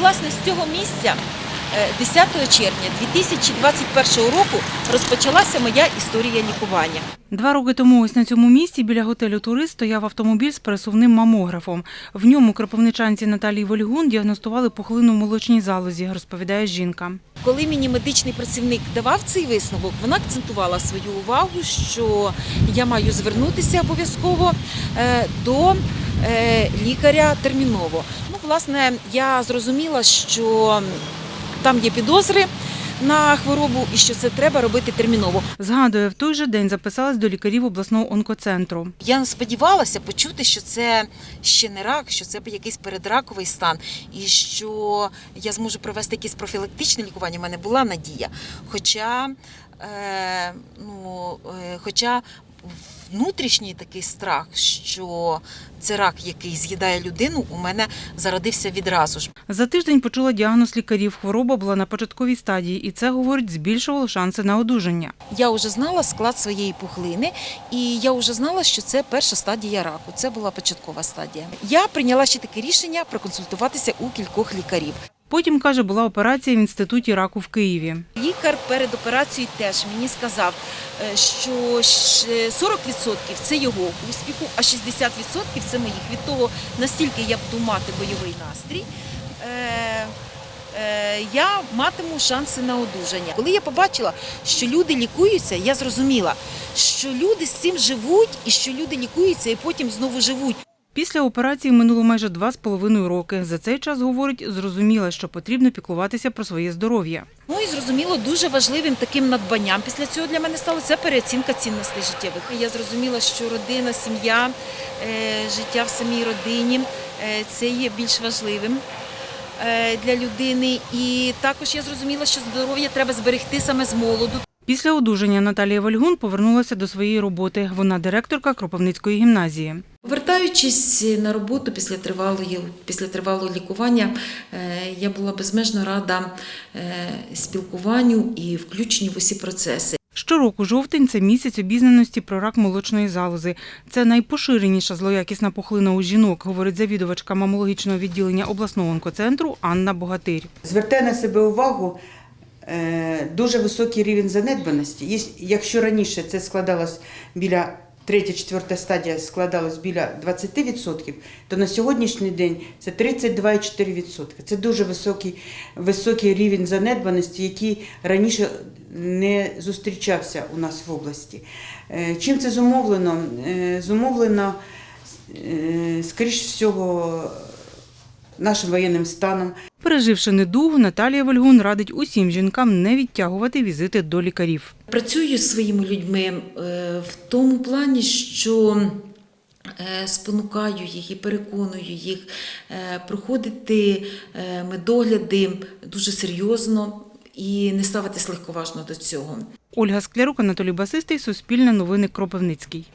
власне, з цього місця е, 10 червня 2021 року розпочалася моя історія лікування. Два роки тому ось на цьому місці біля готелю Турист стояв автомобіль з пересувним мамографом. В ньому кропивничанці Наталії Вольгун діагностували пухлину в молочній залозі, розповідає жінка. Коли мені медичний працівник давав цей висновок, вона акцентувала свою увагу, що я маю звернутися обов'язково е, до е, лікаря терміново. Ну, власне, я зрозуміла, що там є підозри на хворобу і що це треба робити терміново. Згадує, в той же день записалась до лікарів обласного онкоцентру. Я сподівалася почути, що це ще не рак, що це якийсь передраковий стан, і що я зможу провести якесь профілактичне лікування. У мене була надія. Хоча, е, ну, е, хоча внутрішній такий страх, що це рак, який з'їдає людину, у мене зародився відразу ж. За тиждень почула діагноз лікарів. Хвороба була на початковій стадії, і це, говорить, збільшувало шанси на одужання. Я вже знала склад своєї пухлини, і я вже знала, що це перша стадія раку. Це була початкова стадія. Я прийняла ще таке рішення проконсультуватися у кількох лікарів. Потім, каже, була операція в інституті раку в Києві. Лікар перед операцією теж мені сказав, е, що щ- 40% це його успіху, а 60% це моїх. Від того, настільки я буду мати бойовий настрій. е, е, Я матиму шанси на одужання. Коли я побачила, що люди лікуються, я зрозуміла, що люди з цим живуть і що люди лікуються і потім знову живуть. Після операції минуло майже два з половиною роки. За цей час, говорить, зрозуміла, що потрібно піклуватися про своє здоров'я. Ну і зрозуміло, дуже важливим таким надбанням після цього для мене стало це переоцінка цінностей життєвих. Я зрозуміла, що родина, сім'я, е, життя в самій родині е, це є більш важливим е, для людини. І також я зрозуміла, що здоров'я треба зберегти саме з молоду. Після одужання Наталія Вальгун повернулася до своєї роботи. Вона директорка Кропивницької гімназії. Повертаючись на роботу після тривалої після тривалого лікування, е, я була безмежно рада е, спілкуванню і включенню в усі процеси. Щороку жовтень це місяць обізнаності про рак молочної залози. Це найпоширеніша злоякісна пухлина у жінок, говорить завідувачка мамологічного відділення обласного онкоцентру Анна Богатирь. звертає на себе увагу е, дуже високий рівень занедбаності. Якщо раніше це складалось біля третя, четверта стадія складалась біля 20%, то на сьогоднішній день це 32,4%. Це дуже високий, високий рівень занедбаності, який раніше не зустрічався у нас в області. Е, Чим це зумовлено? Е, Зумовлено, е, скоріш всього, нашим воєнним станом. Переживши недугу, Наталія Вальгун радить усім жінкам не відтягувати візити до лікарів. Працюю з своїми людьми е, в тому плані, що е, спонукаю їх і переконую їх е, проходити медогляди дуже серйозно і не ставитись легковажно до цього. Ольга Склярук, Анатолій Басистий, Суспільне новини Кропивницький.